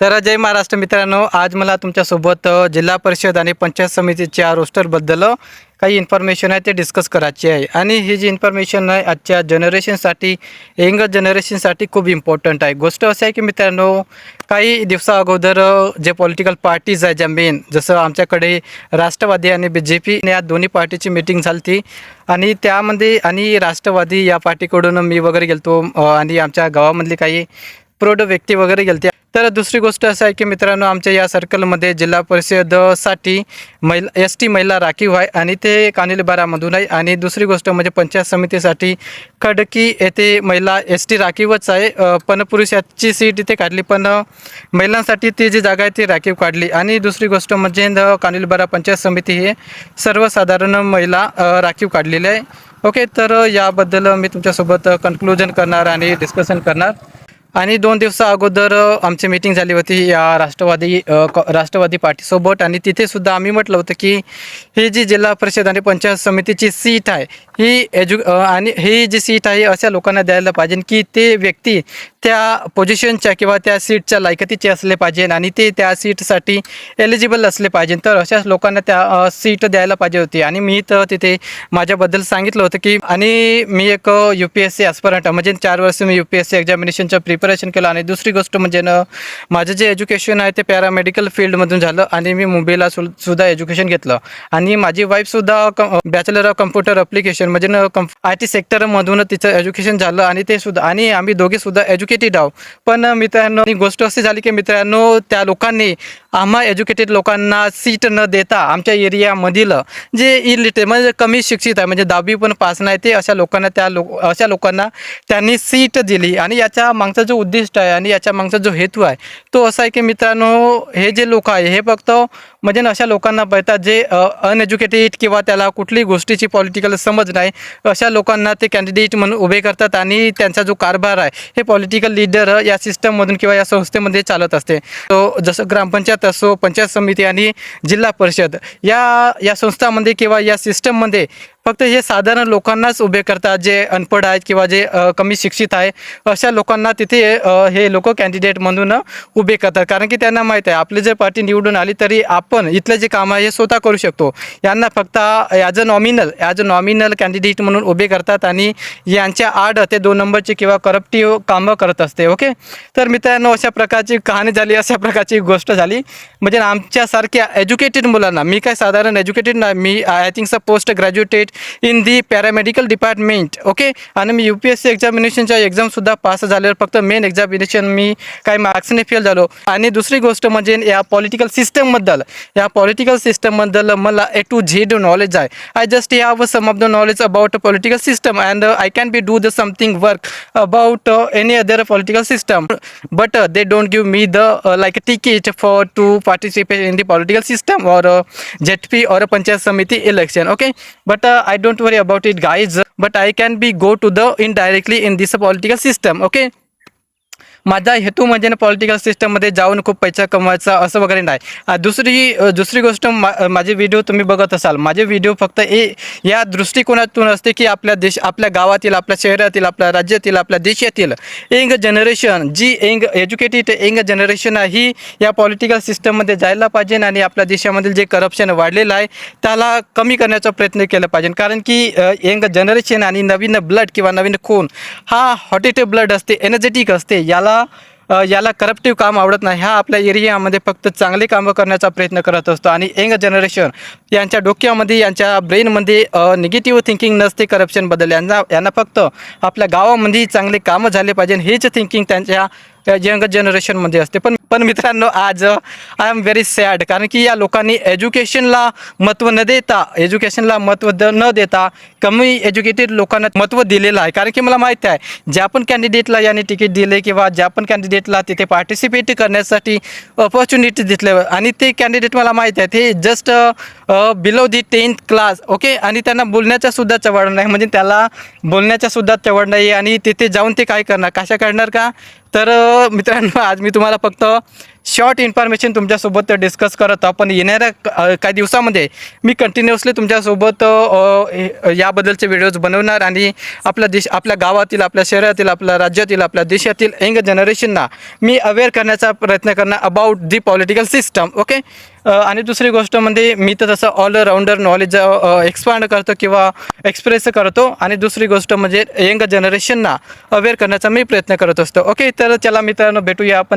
तर जय महाराष्ट्र मित्रांनो आज मला तुमच्यासोबत जिल्हा परिषद आणि पंचायत समितीच्या रोस्टरबद्दल काही इन्फॉर्मेशन आहे ते डिस्कस करायची आहे. आणि ही जी इन्फॉर्मेशन आहे आजच्या जनरेशनसाठी यंग जनरेशनसाठी खूप इम्पॉर्टंट आहे. गोष्ट असं आहे की मित्रांनो काही दिवसा अगोदर जे पॉलिटिकल पार्टीज आहे ज्या मेन जसं आमच्याकडे राष्ट्रवादी आणि बी जे पी या दोन्ही पार्टीची मिटिंग झाली होती. आणि त्यामध्ये आणि राष्ट्रवादी या पार्टीकडून मी वगैरे गेलतो आणि आमच्या गावामधली काही प्रौढ व्यक्ती वगैरे गेलते. तर दुसरी गोष्ट असं आहे की मित्रांनो आमच्या या सर्कलमध्ये जिल्हा परिषदसाठी महिला एस टी महिला राखीव आहे आणि ते कानिलबारामधून आहे. आणि दुसरी गोष्ट म्हणजे पंचायत समितीसाठी खडकी येथे महिला एस टी राखीवच आहे. पण पुरुषाची सीट इथे काढली पण महिलांसाठी ती जी जागा आहे ती राखीव काढली. आणि दुसरी गोष्ट म्हणजे कानिलबारा पंचायत समिती हे सर्वसाधारण महिला राखीव काढलेली आहे. ओके तर याबद्दल मी तुमच्यासोबत कन्क्लुजन करणार आणि डिस्कशन करणार. आणि दोन दिवसा अगोदर आमची मीटिंग झाली होती या राष्ट्रवादी राष्ट्रवादी पार्टीसोबत. आणि तिथे सुद्धा आम्ही म्हटलं होतं की ही जी जिल्हा परिषद आणि पंचायत समितीची सीट आहे ही एज्यु आणि ही जी सीट आहे अशा लोकांना द्यायला पाहिजे. की ते व्यक्ती त्या पोझिशनच्या किंवा त्या सीटच्या लायकतीचे असले पाहिजे आणि ते त्या सीटसाठी एलिजिबल असले पाहिजे. तर अशाच लोकांना त्या सीट द्यायला पाहिजे होती. आणि मी तर तिथे माझ्याबद्दल सांगितलं होतं की आणि मी एक U P S C aspirant म्हणजे चार वर्ष मी यू पी एस सी एक्झामिनेशनच्या प्रिपर प्रिपरेशन केलं. आणि दुसरी गोष्ट म्हणजे न माझं जे एज्युकेशन आहे ते पॅरामेडिकल फील्डमधून झालं आणि मी मुंबईला सु सुद्धा एज्युकेशन घेतलं. आणि माझी वाईफसुद्धा क बॅचलर ऑफ कम्प्युटर अप्लिकेशन म्हणजे न आय टी सेक्टरमधून तिचं एज्युकेशन झालं आणि ते सुद्धा आणि आम्ही दोघेसुद्धा एज्युकेटेड आहोत. पण मित्रांनो ही गोष्ट अशी झाली की मित्रांनो त्या लोकांनी आम्हा एज्युकेटेड लोकांना सीट न देता आमच्या एरियामधील जे इलिटे म्हणजे कमी शिक्षित आहे म्हणजे दहावी पण पास नाही ते अशा लोकांना त्या लोक अशा लोकांना त्यांनी सीट दिली. आणि याच्या मागचा जो उद्दिष्ट आहे आणि याच्या मागचा जो हेतू आहे तो असा आहे की मित्रांनो हे जे लोक आहे हे फक्त म्हणजे ना अशा लोकांना पाहतात जे अनएज्युकेटेड किंवा त्याला कुठलीही गोष्टीची पॉलिटिकल समज नाही अशा लोकांना ते कॅन्डिडेट म्हणून उभे करतात आणि त्यांचा जो कारभार आहे हे पॉलिटिकल लीडर या सिस्टममधून किंवा या संस्थेमध्ये चालत असते. तो जसं ग्रामपंचायत असो पंचायत समिती आणि जिल्हा परिषद या या संस्थामध्ये किंवा या सिस्टममध्ये फक्त हे साधारण लोकांनाच उभे करतात जे अनपढ आहेत किंवा जे कमी शिक्षित आहे अशा लोकांना तिथे हे लोक कॅन्डिडेट म्हणून उभे करतात. कारण की त्यांना माहीत आहे आपली जर पार्टी निवडून आली तरी आपण इथलं जे काम आहे हे स्वतः करू शकतो. यांना फक्त as a nominal as a nominal candidate म्हणून उभे करतात आणि यांच्या आड ते दोन नंबरची किंवा करप्टिव्ह कामं करत असते ओके तर मित्रांनो अशा प्रकारची कहाणी झाली अशा प्रकारची गोष्ट झाली. म्हणजे आमच्यासारख्या एज्युकेटेड मुलांना मी काय साधारण एज्युकेटेड नाही मी I think as post graduated in the paramedical department okay आणि मी यू पी एस सी एक्झामिनेशनच्या एक्झामसुद्धा पास झाल्यावर फक्त मेन एक्झामिनेशन मी काही मार्क्सने फेल झालो. आणि दुसरी गोष्ट म्हणजे या पॉलिटिकल सिस्टमबद्दल या पॉलिटिकल सिस्टमबद्दल मला ए टू झेड नॉलेज आहे. I just have some of the knowledge about political system and I can be do the something work about any other political system but they don't give me the like uh, for to participate in to political system the political P or panchayat samiti election okay but I don't worry about it, guys. But I can be go to the indirectly in this political system. Okay. माझा हेतू म्हणजे ना political सिस्टममध्ये जाऊन खूप पैसा कमवायचा असं वगैरे नाही. दुसरी दुसरी गोष्ट मा माझे व्हिडिओ तुम्ही बघत असाल. माझे व्हिडिओ फक्त ए या दृष्टिकोनातून असते की आपल्या देश आपल्या गावातील आपल्या शहरातील आपल्या राज्यातील आपल्या देशातील यंग जनरेशन जी यंग एज्युकेटेड यंग जनरेशन आहे ही या पॉलिटिकल सिस्टममध्ये जायला पाहिजे आणि आपल्या देशामधील जे करप्शन वाढलेलं आहे त्याला कमी करण्याचा प्रयत्न केला पाहिजे. कारण की यंग जनरेशन आणि नवीन ब्लड किंवा नवीन खून हा हॉटेटे ब्लड असते एनर्जेटिक असते याला अ, याला करप्टिव्ह काम आवडत नाही. हा आपल्या एरियामध्ये फक्त चांगले कामं करण्याचा प्रयत्न करत असतो. आणि यंग जनरेशन यांच्या डोक्यामध्ये यांच्या ब्रेनमध्ये निगेटिव्ह थिंकिंग नसते करप्शनबद्दल यांना यांना फक्त आपल्या गावामध्ये चांगले कामं झाले पाहिजे. हेच थिंकिंग त्यांच्या यंग जनरेशनमध्ये असते. पण पण मित्रांनो आज आय एम व्हेरी सॅड कारण की या लोकांनी एज्युकेशनला महत्त्व न देता एज्युकेशनला महत्त्व द न देता कमी एज्युकेटेड लोकांना महत्त्व दिलेलं आहे. कारण की मला माहीत आहे ज्या पण कॅन्डिडेटला याने तिकीट दिले किंवा ज्या पण कॅन्डिडेटला तिथे पार्टिसिपेट करण्यासाठी ऑपॉर्च्युनिटी दिसले. आणि ते कॅन्डिडेट मला माहीत आहे ते just below the tenth class okay आणि त्यांना बोलण्याच्या सुद्धा चवड नाही. म्हणजे त्याला बोलण्याच्या सुद्धा चवड नाही आणि तिथे जाऊन ते काय करणार? कशा करणार का? तर मित्रांनो आज मी तुम्हाला फक्त शॉर्ट इन्फॉर्मेशन तुमच्यासोबत डिस्कस करत आपण येणाऱ्या काही दिवसामध्ये मी कंटिन्युअसली तुमच्यासोबत याबद्दलचे व्हिडिओज बनवणार आणि आपल्या देश आपल्या गावातील आपल्या शहरातील आपल्या राज्यातील आपल्या देशातील यंग जनरेशनना मी अवेअर करण्याचा प्रयत्न करणार about the political system okay आणि दुसरी गोष्ट म्हणजे मी तर तसं ऑलराऊंडर नॉलेज एक्सपांड करतो किंवा एक्सप्रेस करतो. आणि दुसरी गोष्ट म्हणजे यंग जनरेशनना अवेअर करण्याचा मी प्रयत्न करत असतो ओके तर चला मित्रांनो भेटूया आपण.